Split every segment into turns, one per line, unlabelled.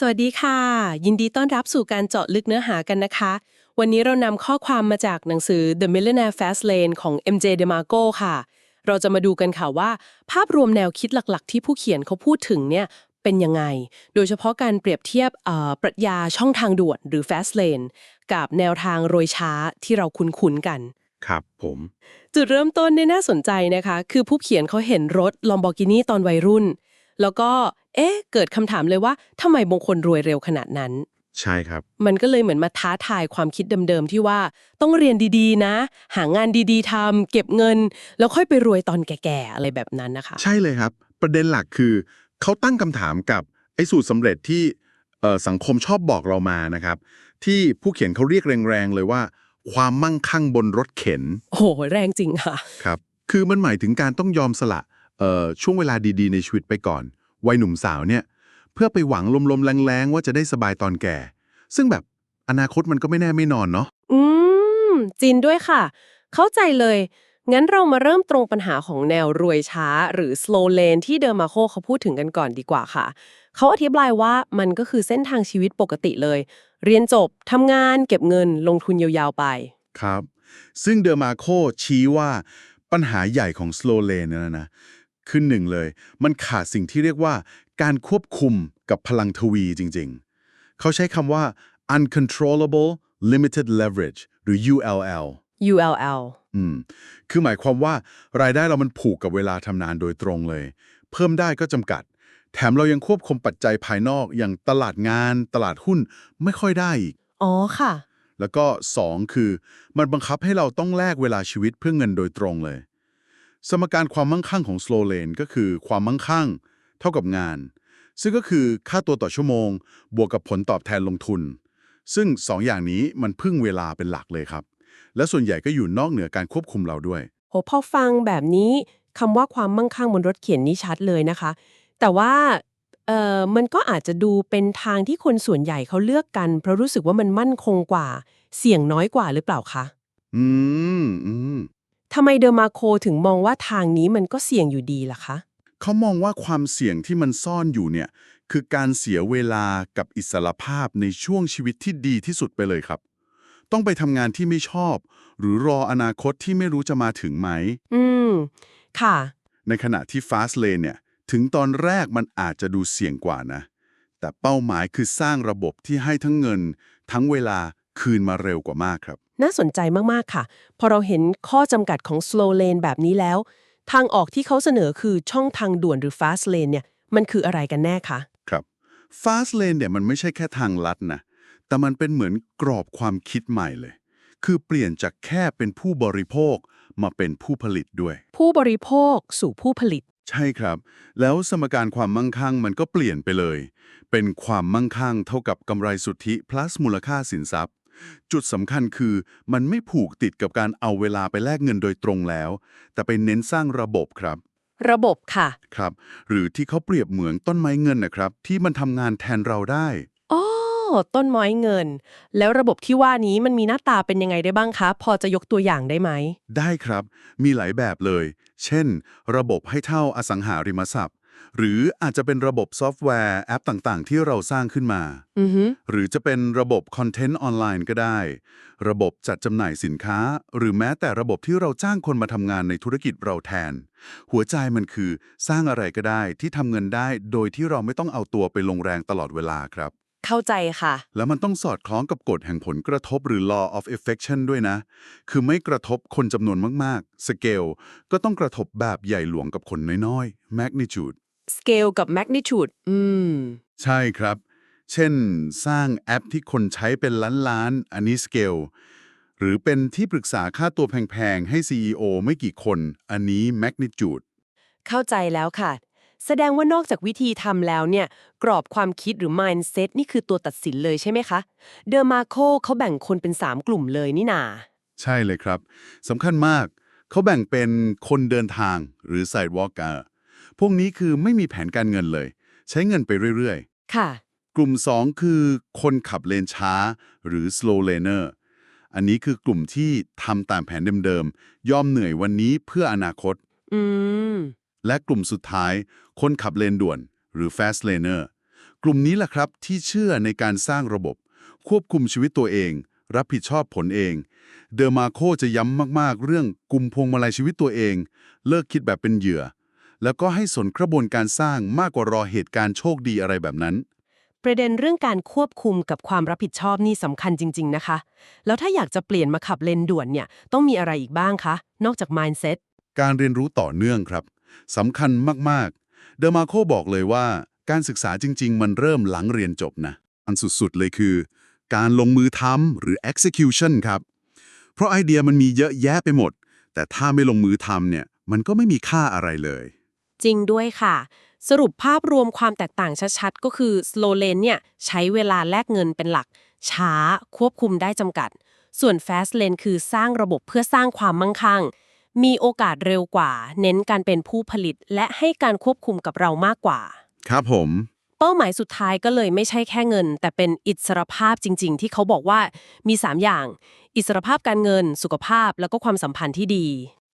สวัสดีค่ะ ยินดีต้อนรับสู่การเจาะลึกเนื้อหากันนะคะ วันนี้เรานำข้อความมาจากหนังสือ The Millionaire Fast Lane ของ MJ DeMarco ค่ะ เราจะมาดูกันค่ะว่า ภาพรวมแนวคิดหลักๆ ที่ผู้เขียนเขาพูดถึงเนี่ยเป็นยังไง โดยเฉพาะการเปรียบเทียบเอ่อปรัชญาช่องทางด่วนหรือ Fast Lane กับแนวทางโรยช้าที่เราคุ้นๆกัน
ครับผม
จุดเริ่มต้นเนี่ยน่าสนใจนะคะ คือผู้เขียนเขาเห็นรถ Lamborghini ตอนวัยรุ่น แล้วก็ เอ๊ะ เกิดคำถามเลยว่าทำไมบางคนรวยเร็วขนาดนั้น
ใช่ครับ
มันก็เลยเหมือนมาท้าทายความคิดเดิมๆที่ว่าต้องเรียนดีๆ นะ หางานดีๆทำเก็บเงิน แล้วค่อยไปรวยตอนแก่ๆอะไรแบบนั้นนะคะ
ใช่เลยครับ ประเด็นหลักคือ เขาตั้งคำถามกับไอ้สูตรสำเร็จที่เอ่อสังคมชอบบอกเรามานะครับ ที่ผู้เขียนเขาเรียกแรงๆเลยว่า ความมั่งคั่งบนรถเข็น
โอ้โหแรงจริงค่ะ
ครับ คือมันหมายถึงการต้องยอมสละเอ่อช่วงเวลาดีๆในชีวิตไปก่อน วัยหนุ่มสาวเนี่ย เพื่อไปหวังลมๆแรงๆว่าจะได้สบายตอนแก่ ซึ่งแบบอนาคตมันก็ไม่แน่ไม่นอนเนาะ
อืมจินด้วยค่ะ เข้าใจเลย งั้นเรามาเริ่มตรงปัญหาของแนวรวยช้า หรือ slow lane ที่เดอร์มาโคเขาพูดถึงกันก่อนดีกว่าค่ะ เขาอธิบายว่ามันก็คือเส้นทางชีวิตปกติเลย เรียนจบทำงาน เก็บเงินลงทุนยาวๆไป
ครับ ซึ่งเดอร์มาโคชี้ว่าปัญหาใหญ่ของ slow lane เนยนะ คือหนึ่งเลย มันขาดสิ่งที่เรียกว่า การควบคุมกับพลังทวีจริงๆ เขาใช้คำว่า uncontrollable limited leverage หรือ ULL
ULL
อืม คือหมายความว่ารายได้เรามันผูกกับเวลาทำงานโดยตรงเลย เพิ่มได้ก็จำกัด แถมเรายังควบคุมปัจจัยภายนอกอย่างตลาดงาน ตลาดหุ้นไม่ค่อยได้อีก
อ๋อค่ะ
แล้วก็ 2 คือ มันบังคับให้เราต้องแลกเวลาชีวิตเพื่อเงินโดยตรงเลย สมการความมั่งคั่งของ slow lane ก็คือความมั่งคั่ง เท่ากับงาน ซึ่งก็คือค่าตัวต่อชั่วโมง บวกกับผลตอบแทนลงทุน ซึ่ง2อย่างนี้มันพึ่งเวลาเป็นหลักเลยครับ และส่วนใหญ่ก็อยู่นอกเหนือการควบคุมเราด้วย
โหพอฟังแบบนี้คำว่าความมั่งคั่งบนรถเข็นนี่ชัดเลยนะคะ แต่ว่าเอ่อมันก็อาจจะดูเป็นทางที่คนส่วนใหญ่เขาเลือกกัน เพราะรู้สึกว่ามันมั่นคงกว่า เสี่ยงน้อยกว่าหรือเปล่าคะ
อืมอืม
ทำไมเดอร์มาโคถึงมองว่าทางนี้มันก็เสี่ยงอยู่ดีล่ะคะ
เขามองว่าความเสี่ยงที่มันซ่อนอยู่เนี่ยคือการเสียเวลากับอิสรภาพในช่วงชีวิตที่ดีที่สุดไปเลยครับ ต้องไปทำงานที่ไม่ชอบ หรือรออนาคตที่ไม่รู้จะมาถึงไหม
อืม ค่ะ
ในขณะที่ Fast Lane เนี่ย ถึงตอนแรกมันอาจจะดูเสี่ยงกว่านะ แต่เป้าหมายคือสร้างระบบที่ให้ทั้งเงิน ทั้งเวลาคืนมาเร็วกว่ามากครับ
น่าสนใจมาก ๆ ค่ะ พอเราเห็นข้อจำกัดของ slow lane แบบนี้แล้ว ทางออกที่เขาเสนอคือช่องทางด่วนหรือ fast lane เนี่ย มันคืออะไรกันแน่คะ
ครับ Fast Lane เนี่ยมันไม่ใช่แค่ทางลัดนะ แต่มันเป็นเหมือนกรอบความคิดใหม่เลย คือเปลี่ยนจากแค่เป็นผู้บริโภคมาเป็นผู้ผลิตด้วย
ผู้บริโภคสู่ผู้ผลิต
ใช่ครับ แล้วสมการความมั่งคั่งมันก็เปลี่ยนไปเลย เป็นความมั่งคั่งเท่ากับกำไรสุทธิ plus มูลค่าสินทรัพย์ จุดสำคัญคือมันไม่ผูกติดกับการเอาเวลาไปแลกเงินโดยตรงแล้ว แต่ไปเน้นสร้างระบบครับ
ระบบค่ะ
ครับ หรือที่เขาเปรียบเหมือนต้นไม้เงินนะครับ ที่มันทำงานแทนเราได้
อ๋อ ต้นไม้เงิน แล้วระบบที่ว่านี้มันมีหน้าตาเป็นยังไงได้บ้างคะ พอจะยกตัวอย่างได้ไหม
ได้ครับ มีหลายแบบเลย เช่น ระบบให้เท่าอสังหาริมทรัพย์ หรืออาจจะเป็นระบบซอฟต์แวร์แอปต่างๆ ที่เราสร้างขึ้นมา
อือฮึ
หรือจะเป็นระบบคอนเทนต์ออนไลน์ก็ได้ ระบบจัดจำหน่ายสินค้า หรือแม้แต่ระบบที่เราจ้างคนมาทำงานในธุรกิจเราแทน หัวใจมันคือสร้างอะไรก็ได้ที่ทำเงินได้ โดยที่เราไม่ต้องเอาตัวไปลงแรงตลอดเวลาครับ
เข้าใจค่ะ
แล้วมันต้องสอดคล้องกับกฎแห่งผลกระทบหรือ law of affection ด้วยนะ คือไม่กระทบคนจำนวนมาก ๆ สเกลก็ต้องกระทบแบบใหญ่หลวงกับคนน้อย ๆ magnitude
scale กับ magnitude อืม
ใช่ครับ เช่น สร้างแอปที่คนใช้เป็นล้านๆ อันนี้สเกลหรือเป็นที่ปรึกษาค่าตัวแพงๆ ให้ CEO ไม่กี่คน อันนี้ magnitude
เข้าใจแล้วค่ะ แสดงว่านอกจากวิธีทำแล้วเนี่ย กรอบความคิดหรือ mindset นี่คือตัวตัดสินเลยใช่ไหมคะ เดอร์มาโคเขาแบ่งคนเป็น 3 กลุ่มเลยนี่นา
ใช่เลยครับสำคัญมาก เขาแบ่งเป็นคนเดินทางหรือ sidewalker พวกนี้คือไม่มีแผนการเงินเลย ใช้เงินไปเรื่อย
ค่ะ
ๆกลุ่ม 2 คือคนขับเลนช้า หรือ slow laner อันนี้คือกลุ่มที่ทำตามแผนเดิมๆ ยอมเหนื่อยวันนี้เพื่ออนาคต
อืม
และกลุ่มสุดท้าย คนขับเลนด่วน หรือ fast laner กลุ่มนี้แหละครับที่เชื่อในการสร้างระบบ ควบคุมชีวิตตัวเอง รับผิดชอบผลเอง เดอมาโคจะย้ำมากๆ เรื่องกุมพวงมาลัยชีวิตตัวเอง เลิกคิดแบบเป็นเหยื่อ แล้วก็ให้สนกระบวนการสร้างมากกว่ารอเหตุการณ์โชคดีอะไรแบบนั้น
ประเด็นเรื่องการควบคุมกับความรับผิดชอบนี่สำคัญจริง ๆ นะคะ แล้วถ้าอยากจะเปลี่ยนมาขับเลนด่วนเนี่ยต้องมีอะไรอีกบ้างคะ นอกจาก mindset
การเรียนรู้ต่อเนื่องครับสำคัญมากๆ เดอมาโคบอกเลยว่า การศึกษาจริง ๆ มันเริ่มหลังเรียนจบนะอันสุดๆเลยคือ การลงมือทำหรือ execution ครับ เพราะไอเดียมันมีเยอะแยะไปหมด แต่ถ้าไม่ลงมือทำเนี่ยมันก็ไม่มีค่าอะไรเลย
จริงด้วยค่ะ สรุปภาพรวมความแตกต่างชัดๆ ก็คือ slow lane เนี่ยใช้เวลาแลกเงินเป็นหลัก ช้าควบคุมได้จำกัด ส่วน fast lane คือสร้างระบบเพื่อสร้างความมั่งคั่ง มีโอกาสเร็วกว่า เน้นการเป็นผู้ผลิต และให้การควบคุมกับเรามากกว่า
ครับผม
เป้าหมายสุดท้ายก็เลยไม่ใช่แค่เงิน แต่เป็นอิสรภาพจริง ๆ ที่เขาบอกว่ามี 3 อย่าง อิสรภาพการเงิน สุขภาพ แล้วก็ความสัมพันธ์ที่ดี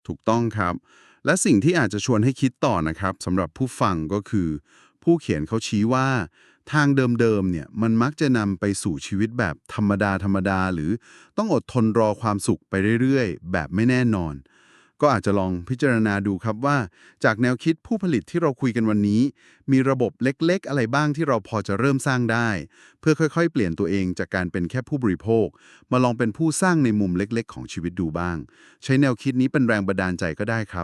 ถูกต้องครับ และสิ่งที่อาจจะชวนให้คิดต่อนะครับสำหรับผู้ฟังก็คือ ผู้เขียนเขาชี้ว่า ทางเดิมๆเนี่ยมันมักจะนำไปสู่ชีวิตแบบธรรมดาธรรมดา หรือต้องอดทนรอความสุขไปเรื่อยๆ แบบไม่แน่นอน ก็อาจจะลองพิจารณาดูครับว่า จากแนวคิดผู้ผลิตที่เราคุยกันวันนี้ มีระบบเล็กๆ อะไรบ้างที่เราพอจะเริ่มสร้างได้ เพื่อค่อยๆ เปลี่ยนตัวเองจากการเป็นแค่ผู้บริโภค มาลองเป็นผู้สร้างในมุมเล็กๆ ของชีวิตดูบ้าง ใช้แนวคิดนี้เป็นแรงบันดาลใจก็ได้ครับ